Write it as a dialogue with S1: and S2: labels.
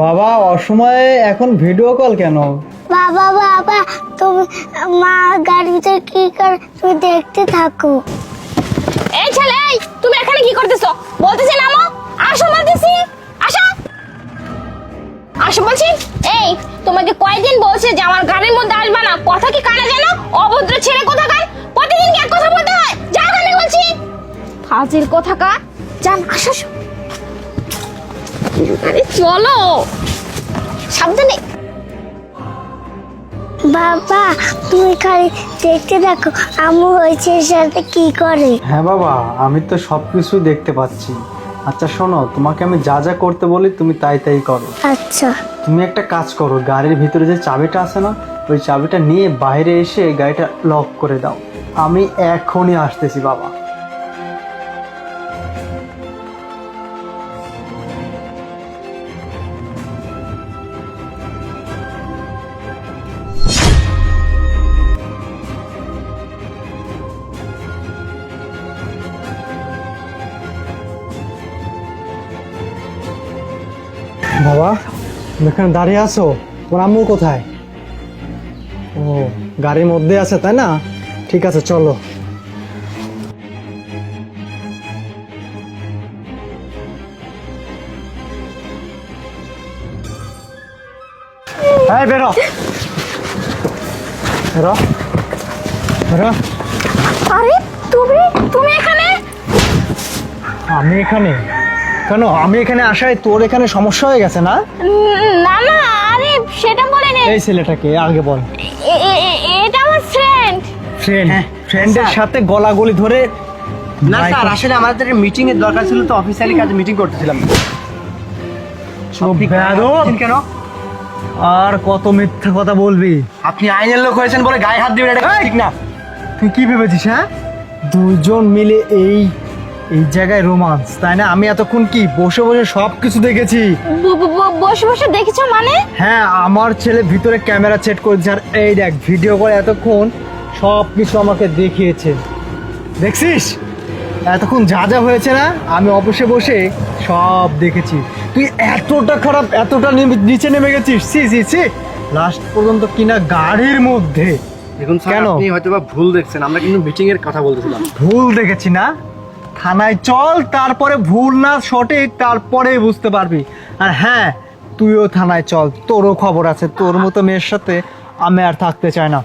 S1: বাবা অসময়ে এখন ভিডিও কল কেন?
S2: বাবা বাবা তুমি মা গাড়ির ভিতরে কি করে তুমি দেখতে থাকো।
S3: এই ছেলে এই তুমি এখানে কি করতেছো? বলতেছি নামো আসো বলতেছি আসো। আসো বলছি এই তোমাকে কয়দিন বলছে যে আমার গাড়ির মধ্যে আসবে না। কথা কি কানে জানো অভদ্র ছেলে কোথাকার? প্রতিদিন কি এক কথা বলতে হয়? যা গানে বলছি। ফাজিল কোথাকার? যান আসো আসো। আরে চলো। সাবধানে।
S2: বাবা তুমি খালি দেখতে থাকো আমু হয়েছে সাথে কি করে?
S1: হ্যাঁ বাবা আমি তো সব কিছু দেখতে পাচ্ছি। আচ্ছা শোনো তোমাকে আমি যা যা করতে বলি তুমি তাই তাই করো।
S2: আচ্ছা।
S1: তুমি একটা কাজ করো গাড়ির ভিতরে যে চাবিটা আছে না ওই চাবিটা নিয়ে বাইরে এসে গাড়িটা লক করে দাও। আমি এখনই আসতেছি বাবা। বাবা এখানে দাঁড়িয়ে আছো? তোমার আম্মু কোথায়? ও গাড়ির মধ্যে আছে তাই না? ঠিক আছে চলো। এই বেরো। বেরো। বেরো।
S3: আরে তুমি? তুমি এখানে?
S1: আমি এখানে? কেন? আমি এখানে আসায় তোর এখানে সমস্যা হয়ে গেছে না?
S3: না না আরে সেটা বলেনি
S1: এই ছেলেটাকে আগে বল।
S3: এটা আমার ফ্রেন্ড
S1: ফ্রেন্ড ফ্রেন্ডের। সাথে গলাগলি ধরে
S4: না স্যার আসলে আমাদের মিটিং এর দরকার ছিল তো অফিসিয়ালি কাজে মিটিং করতেছিলাম। কেন?
S1: আর কত মিথ্যা কথা বলবি?
S4: আপনি আইনের লোক হয়েছেন বলে গায়ে হাত দিবেন এটা ঠিক না।
S1: তুই কি ভেবেছিস হ্যাঁ? দুজন মিলে এই এই জায়গায় রোমান্স তাই না? আমি এতক্ষণ কি বসে বসে সব কিছু দেখেছি
S3: বসে বসে দেখেছ মানে?
S1: হ্যাঁ আমার ছেলে ভিতরে ক্যামেরা সেট করেছে আর এই দেখ ভিডিও করে এতক্ষণ সব কিছু আমাকে দেখিয়েছে। দেখছিস? এতক্ষণ যা যা হয়েছে না আমি অফিসে বসে সব দেখেছি। তুই এতটা খারাপ এতটা নিচে নেমে গেছিস? সি সি সি লাস্ট পর্যন্ত কিনা গাড়ির মধ্যে।
S4: দেখুন স্যার
S1: কেন?
S4: আপনি হয়তো ভুল দেখছেন আমরা কিন্তু মিটিং এর কথা বলতেছিলাম।
S1: ভুল দেখেছি না? থানায় চল, তারপরে ভুল না সঠিক তারপরে বুঝতে পারবি। আর হ্যাঁ তুইও থানায় চল, তোরও খবর আছে, তোর মতো মেয়ের সাথে আমি আর থাকতে চাই না।